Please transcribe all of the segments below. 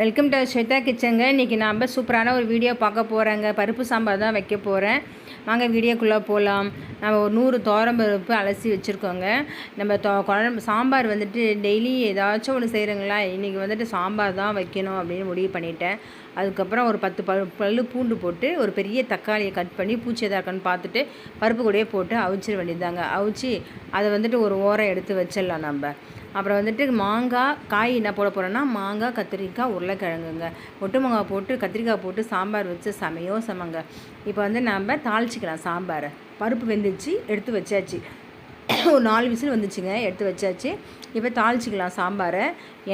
Welcome to Shweta கிச்சங்க இன்றைக்கி நாம் சூப்பரான ஒரு வீடியோ பார்க்க போகிறேங்க பருப்பு சாம்பார் தான் வைக்க போகிறேன் வாங்க வீடியோக்குள்ளே போகலாம் நம்ம ஒரு நூறு தோரம் பருப்பு அலசி வச்சுருக்கோங்க. நம்ம தோ குழம்பு சாம்பார் வந்துட்டு டெய்லி ஏதாச்சும் ஒன்று செய்கிறங்களா இன்றைக்கி வந்துட்டு சாம்பார் தான் வைக்கணும் அப்படின்னு முடிவு பண்ணிட்டேன். அதுக்கப்புறம் ஒரு பத்து பல் பல்லு பூண்டு போட்டு ஒரு பெரிய தக்காளியை கட் பண்ணி பூச்சி எதாக இருக்கான்னு பார்த்துட்டு பருப்பு கூடயே போட்டு அவிச்சிட வேண்டியதாங்க அவிச்சு அதை வந்துட்டு ஒரு ஓரம் எடுத்து வச்சிடலாம் நம்ம. அப்புறம் வந்துட்டு மாங்காய் காய் என்ன போட போகிறோன்னா மாங்காய் கத்திரிக்காய் உருளைக்கிழங்குங்க. ஒட்டு மாங்காய் போட்டு கத்திரிக்காய் போட்டு சாம்பார் வச்சு சமையோ சமைங்க இப்போ வந்து நம்ம தாளிச்சிக்கலாம் சாம்பாரை. பருப்பு வெந்துச்சு எடுத்து வச்சாச்சு. ஒரு நாலு விசில் வந்துச்சுங்க எடுத்து வச்சாச்சு. இப்போ தாளிச்சிக்கலாம் சாம்பாரை.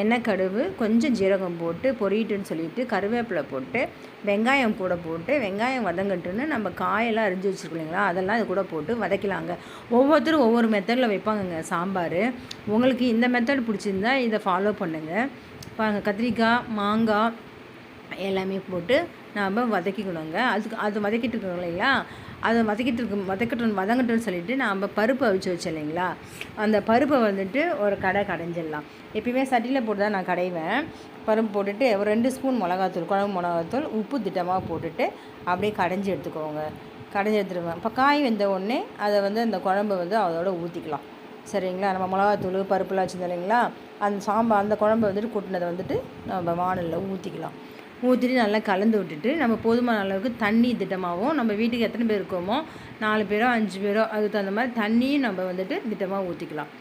எண்ணெய் கடுகு கொஞ்சம் ஜீரகம் போட்டு பொரியட்டுன்னு சொல்லிட்டு கருவேப்பிலை போட்டு வெங்காயம் கூட போட்டு வெங்காயம் வதங்கட்டுன்னு நம்ம காயெல்லாம் அரிஞ்சு வச்சுருக்கோம் இல்லைங்களா? அதெல்லாம் இது கூட போட்டு வதக்கலாங்க. ஒவ்வொருத்தரும் ஒவ்வொரு மெத்தடில் வைப்பாங்கங்க சாம்பார். உங்களுக்கு இந்த மெத்தட் பிடிச்சிருந்தா இதை ஃபாலோ பண்ணுங்கள் பாருங்கள் கத்திரிக்காய் மாங்காய் எல்லாமே போட்டு நாம் வதக்கிக்கணுங்க. அதுக்கு அது வதக்கிட்டு இருக்கோம் இல்லைங்களா அதை வதக்கிட்டு இருக்கும் வதக்கட்டும் வதங்கட்டும்னு சொல்லிட்டு நாம் பருப்பு அவிச்சு வச்சோம் இல்லைங்களா? அந்த பருப்பை வந்துட்டு ஒரு கடை கடைஞ்சிடலாம். எப்பயுமே சட்டியில் போட்டு தான் நான் கடைவேன். பருப்பு போட்டுட்டு ஒரு ரெண்டு ஸ்பூன் மிளகாத்தூள் குழம்பு மிளகாத்தூள் உப்பு திட்டமாக போட்டுட்டு அப்படியே கடைஞ்சி எடுத்துக்கோங்க. கடைஞ்சி எடுத்துருவேன் இப்போ காய் வெந்த உடனே அதை வந்து அந்த குழம்பு வந்து அதோட ஊற்றிக்கலாம் சரிங்களா? நம்ம மிளகாத்தூள் பருப்புலாம் வச்சுருந்தோம் இல்லைங்களா? அந்த சாம்பார் அந்த குழம்பு வந்துட்டு கூட்டினதை வந்துட்டு நம்ம வானலில் ஊற்றிக்கலாம் ஊற்றிட்டு நல்லா கலந்து விட்டுட்டு நம்ம போதுமான அளவுக்கு தண்ணி திட்டமாகவும் நம்ம வீட்டுக்கு எத்தனை பேர் இருக்கோமோ நாலு பேரோ அஞ்சு பேரோ அதுக்கு தகுந்த மாதிரி தண்ணியும் நம்ம வந்துட்டு திட்டமாக ஊற்றிக்கலாம்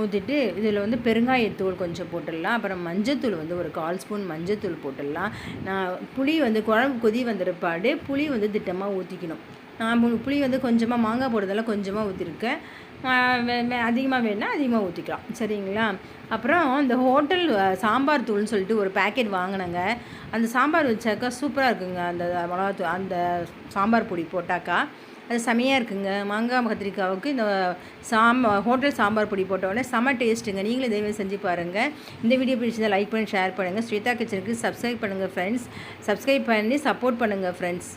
ஊற்றிட்டு இதில் வந்து பெருங்காயத்தூள் கொஞ்சம் போட்டுடலாம். அப்புறம் மஞ்சத்தூள் வந்து ஒரு கால் ஸ்பூன் மஞ்சத்தூள் போட்டுடலாம். நான் புளி வந்து குழம்பு கொதி வந்திருப்பாடு புளி வந்து திட்டமாக ஊற்றிக்கணும் நான் புளி வந்து கொஞ்சமாக மாங்காய் போடுறதெல்லாம் கொஞ்சமாக ஊற்றிருக்கேன் அதிகமாக வேணுன்னா அதிகமாக ஊற்றிக்கலாம் சரிங்களா? அப்புறம் இந்த ஹோட்டல் சாம்பார் தூள்னு சொல்லிட்டு ஒரு பேக்கெட் வாங்கினேங்க. அந்த சாம்பார் வச்சாக்கா சூப்பராக இருக்குங்க. அந்த மிளகாத்தூள் அந்த சாம்பார் பொடி போட்டாக்கா அது செமையாக இருக்குங்க. மாங்காய் கத்திரிக்காவுக்கு இந்த சாம்பா ஹோட்டல் சாம்பார் பொடி போட்டோடனே செம்ம டேஸ்ட்டுங்க. நீங்களும் இதே செஞ்சு பாருங்கள் இந்த வீடியோ பிடிச்சதை லைக் பண்ணி ஷேர் பண்ணுங்கள் ஸ்வேதா கிச்சனுக்கு சப்ஸ்கிரைப் பண்ணுங்கள் ஃப்ரெண்ட்ஸ் சப்ஸ்கிரைப் பண்ணி சப்போர்ட் பண்ணுங்கள் ஃப்ரெண்ட்ஸ்